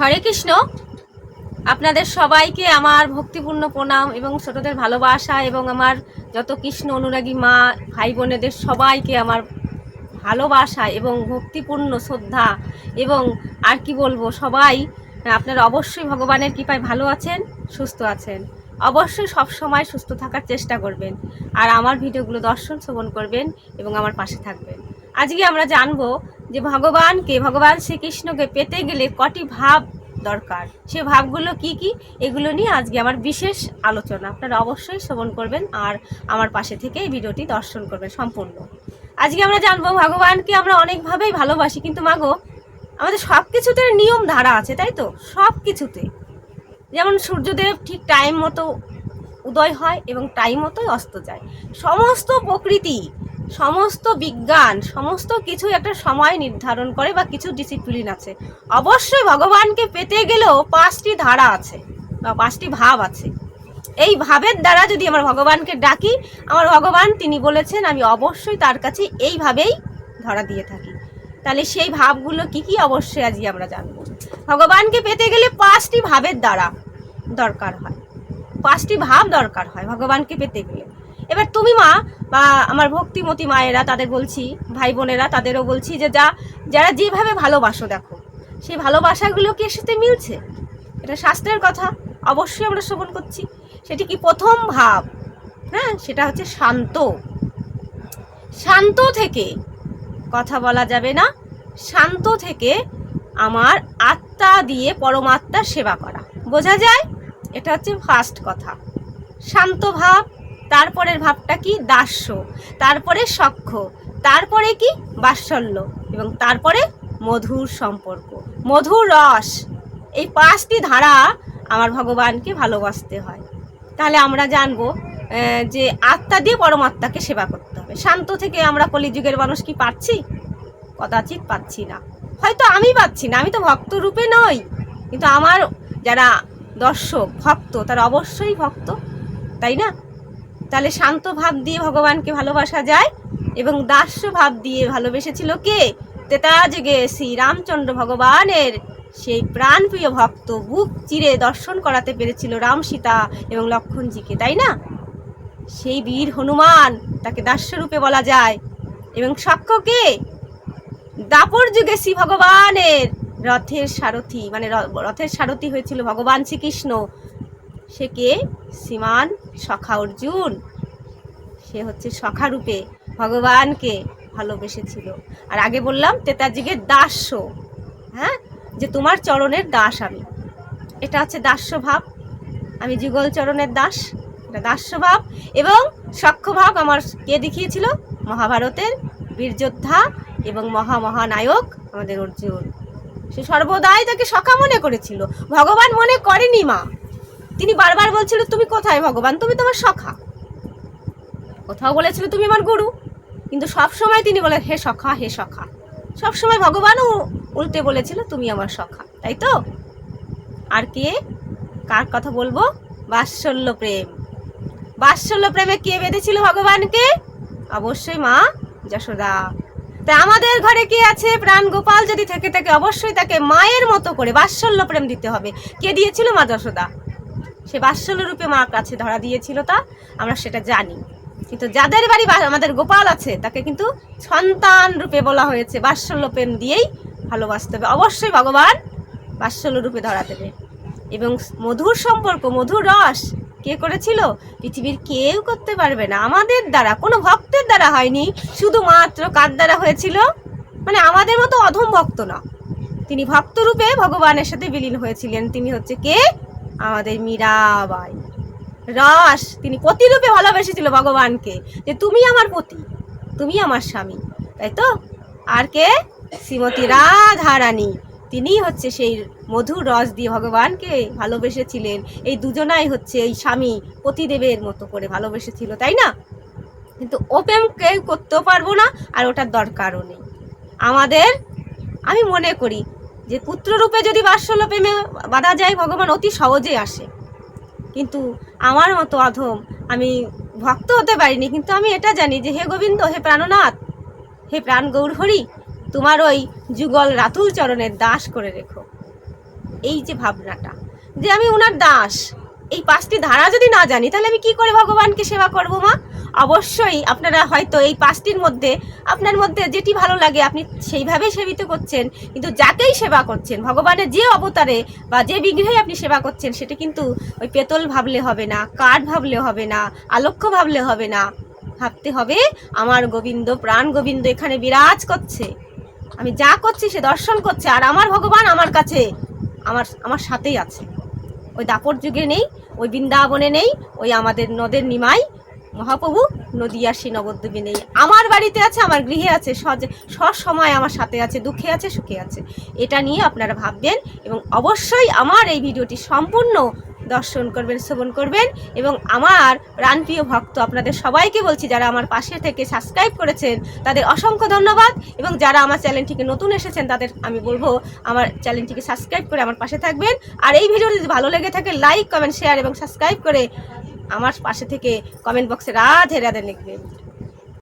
হরে কৃষ্ণ। আপনাদের সবাইকে আমার ভক্তিপূর্ণ প্রণাম এবং ছোটদের ভালোবাসা এবং আমার যত কৃষ্ণ অনুরাগী মা, ভাই বোনেদের সবাইকে আমার ভালোবাসা এবং ভক্তিপূর্ণ শ্রদ্ধা এবং আর কি বলব, সবাই আপনারা অবশ্যই ভগবানের কৃপায় ভালো আছেন, সুস্থ আছেন। অবশ্যই সব সময় সুস্থ থাকার চেষ্টা করবেন। আর আমার ভিডিওগুলো দর্শন, শ্রবণ করবেন এবং আমার পাশে থাকবেন। আজকে আমরা জানব যে ভগবানকে, ভগবান শ্রীকৃষ্ণকে পেতে গেলে কটি ভাব দরকার। সে ভাবগুলো কি কি? এগুলো নিয়ে আজকে আমার বিশেষ আলোচনা। আপনারা অবশ্যই শ্রবণ করবেন আর আমার পাশে থেকে এই ভিডিওটি দর্শন করবেন সম্পূর্ণ। আজকে আমরা জানব ভগবানকে আমরা অনেকভাবেই ভালোবাসি, কিন্তু মাগো আমাদের সব কিছুতে নিয়ম ধারা আছে, তাই তো? সব কিছুতে যেমন সূর্যদেব ঠিক টাইম মতো উদয় হয় এবং টাইম মতোই অস্ত যায়। সমস্ত প্রকৃতি সমস্ত বিজ্ঞান, সমস্ত কিছু একটা সময় নির্ধারণ করে বা কিছু ডিসিপ্লিন আছে। অবশ্যই ভগবানকে পেতে গেলেও পাঁচটি ধারা আছে, বা পাঁচটি ভাব আছে। এই ভাবের দ্বারা যদি আমার ভগবানকে ডাকি, আমার ভগবান তিনি বলেছেন, আমি অবশ্যই তার কাছে এইভাবেই ধরা দিয়ে থাকি। তাহলে সেই ভাবগুলো কি কি? অবশ্যই আজকে আমরা জানব। ভগবানকে পেতে গেলে পাঁচটি ভাবের দ্বারা দরকার হয়। পাঁচটি ভাব দরকার হয় ভগবানকে পেতে গেলে। এবার তুমি মা বা আমার ভক্তিমতী মায়েরা তাদের বলছি, ভাই বোনেরা তাদেরও বলছি যে যা, যারা যেভাবে ভালোবাসো দেখো, সেই ভালোবাসাগুলো কি এর সাথে মিলছে। এটা শাস্ত্রের কথা, অবশ্যই আমরা শ্রবণ করছি। সেটি কি প্রথম ভাব? হ্যাঁ সেটা হচ্ছে শান্ত। শান্ত থেকে কথা বলা যাবে না। শান্ত থেকে আমার আত্মা দিয়ে পরমাত্মার সেবা করা। বোঝা যায়? এটা হচ্ছে ফার্স্ট কথা। শান্ত ভাব। তারপরের ভাবটা কি? দাস্য। তারপরে সখ্য। তারপরে কি? বাৎসল্য। এবং তারপরে মধুর সম্পর্ক। মধুর রস। এই পাঁচটি ধারা আমার ভগবানকে ভালোবাসতে হয়। তাহলে আমরা জানব যে আত্মা দিয়ে পরমাত্মাকে সেবা করতে হবে। শান্ত থেকে আমরা কলিযুগের মানুষ কি পাচ্ছি? কদাচিৎ পাচ্ছি না। হয়তো আমি পাচ্ছি না, আমি তো ভক্ত রূপে নই। কিন্তু আমার যারা দর্শক, ভক্ত, তারা অবশ্যই ভক্ত, তাই না? তাহলে শান্ত ভাব দিয়ে ভগবানকে ভালোবাসা যায় এবং দাস্য ভাব দিয়ে ভালোবেসেছিল কে? তেতা যুগে শ্রী রামচন্দ্র ভগবানের। সেই প্রাণপ্রিয় ভক্ত বুক চিরে দর্শন করাতে পেরেছিল রাম সীতা এবং লক্ষণজিকে, তাই না? সেই বীর হনুমান, তাকে দাস্যরূপে বলা যায়। এবং সাক্ষ্যকে দাপর যুগে শ্রী ভগবানের রথের সারথি মানে রথের সারথি হয়েছিল ভগবান শ্রীকৃষ্ণ। সে কে? শ্রীমান সখা অর্জুন সে হচ্ছে সখা রূপে ভগবানকে ভালোবেসেছিল। আর আগে বললাম যুগের দাস্য হ্যাঁ? যে তোমার চরণের দাস আমি। এটা হচ্ছে দাস্য ভাব আমি যুগল চরণের দাস, এটা দাস্য ভাব এবং সখ্য ভাব আমার কে দেখিয়েছিল? মহাভারতের বীরযোদ্ধা এবং মহা মহানায়ক আমাদের অর্জুন। সে সর্বদাই তাকে সখা মনে করেছিল। ভগবান মনে করেনি মা। তিনি বারবার বলছিল, তুমি কোথায় ভগবান? তুমি তোমার সখা। কোথাও বলেছিল, তুমি আমার গুরু। কিন্তু সব সময় তিনি বলে, হে সখা হে সখা। সব সময় ভগবানও উল্টে বলেছিল, তুমি আমার সখা। তাই তো? আর কে? কার কথা বলব? বাৎসল্য প্রেম। বাৎসল্য প্রেমে কে বেঁধেছিল ভগবানকে? অবশ্যই মা যশোদা। তা আমাদের ঘরে কে আছে? প্রাণ গোপাল যদি থেকে থাকে অবশ্যই তাকে মায়ের মতো করে বাৎসল্য প্রেম দিতে হবে। কে দিয়েছিল মা যশোদা? সে বাৎসল্য রূপে মা কাছে ধরা দিয়েছিল তা আমরা সেটা জানি। কিন্তু যাদের বাড়ি আমাদের গোপাল আছে, তাকে কিন্তু সন্তান রূপে বলা হয়েছে। বাৎসল্য প্রেম দিয়েই ভালোবাসতে হবে। অবশ্যই ভগবান বাৎসল্য রূপে ধরা দেবে। এবং মধুর সম্পর্ক, মধুর রস কে করেছিল? পৃথিবীর কেউ করতে পারবে না। আমাদের দ্বারা, কোনো ভক্তের দ্বারা হয়নি। শুধুমাত্র কার দ্বারা হয়েছিল? মানে আমাদের মতো অধম ভক্ত না। তিনি ভক্তরূপে ভগবানের সাথে বিলীন হয়েছিলেন। তিনি হচ্ছে কে? আমাদের মীরাবাই রস, তিনি পতিরূপে ভালোবেসেছিল ভগবানকে যে তুমি আমার পতি, তুমি আমার স্বামী, তাই তো? আর কে? শ্রীমতী রাধা রানী তিনি হচ্ছে সেই মধুর রস দিয়ে ভগবানকে ভালোবেসেছিলেন। এই দুজনাই হচ্ছে এই স্বামী পতিদেবের মতো করে ভালোবেসেছিল, তাই না? কিন্তু ও প্রেম কেউ করতেও পারব না আর ওটার দরকারও নেই। আমাদের, আমি মনে করি যে পুত্ররূপে যদি বাৎসল্য প্রেমে বাধা যায়, ভগবান অতি সহজে আসে। কিন্তু আমার মতো অধম আমি ভক্ত হতে পারিনি, কিন্তু আমি এটা জানি যে হে গোবিন্দ, হে প্রাণনাথ, হে প্রাণ গৌরহরি, তোমার ওই যুগল রাতুল চরণের দাস করে রেখো। এই যে ভাবনাটা, যে আমি ওনার দাস এই পাঁচটি ধারা যদি না জানি, তাহলে আমি কি করে ভগবানকে সেবা করব, মা? অবশ্যই আপনারা হয়তো এই পাঁচটির মধ্যে, আপনার মধ্যে যেটি ভালো লাগে, আপনি সেইভাবেই সেবিত করছেন। কিন্তু যাকেই সেবা করছেন, ভগবানের যে অবতারে বা যে বিগ্রহে আপনি সেবা করছেন, সেটা কিন্তু ওই পেতল ভাবলে হবে না, কাঠ ভাবলে হবে না আলক্ষ্য ভাবলে হবে না। ভাবতে হবে, আমার গোবিন্দ, প্রাণ গোবিন্দ এখানে বিরাজ করছে। আমি যা করছি, সে দর্শন করছে, আর আমার ভগবান আমার কাছে, আমার আমার সাথেই আছে। ওই দাপর যুগে নেই, ওই বৃন্দাবনে নেই, ওই আমাদের নদের নিমাই, মহাপ্রভু নদিয়ার সেই নবদ্বীপে নেই। আমার বাড়িতে আছে, আমার গৃহে আছে, সজ সব সময় আমার সাথে আছে, দুঃখে আছে, সুখে আছে। এটা নিয়ে আপনারা ভাববেন এবং অবশ্যই আমার এই ভিডিওটি সম্পূর্ণ দর্শন করবেন, শ্রবণ করবেন এবং আমার প্রাণপ্রিয় ভক্ত আপনাদের সবাইকে বলছি, যারা আমার পাশে থেকে সাবস্ক্রাইব করেছেন, তাদের অসংখ্য ধন্যবাদ এবং যারা আমার চ্যানেলটিকে নতুন এসেছেন, তাদের আমি বলব, আমার চ্যানেলটিকে সাবস্ক্রাইব করে আমার পাশে থাকবেন। আর এই ভিডিও যদি ভালো লেগে থাকে লাইক কমেন্ট শেয়ার এবং সাবস্ক্রাইব করে আমার পাশে থেকে কমেন্ট বক্সে রাধে রাধে লিখবেন।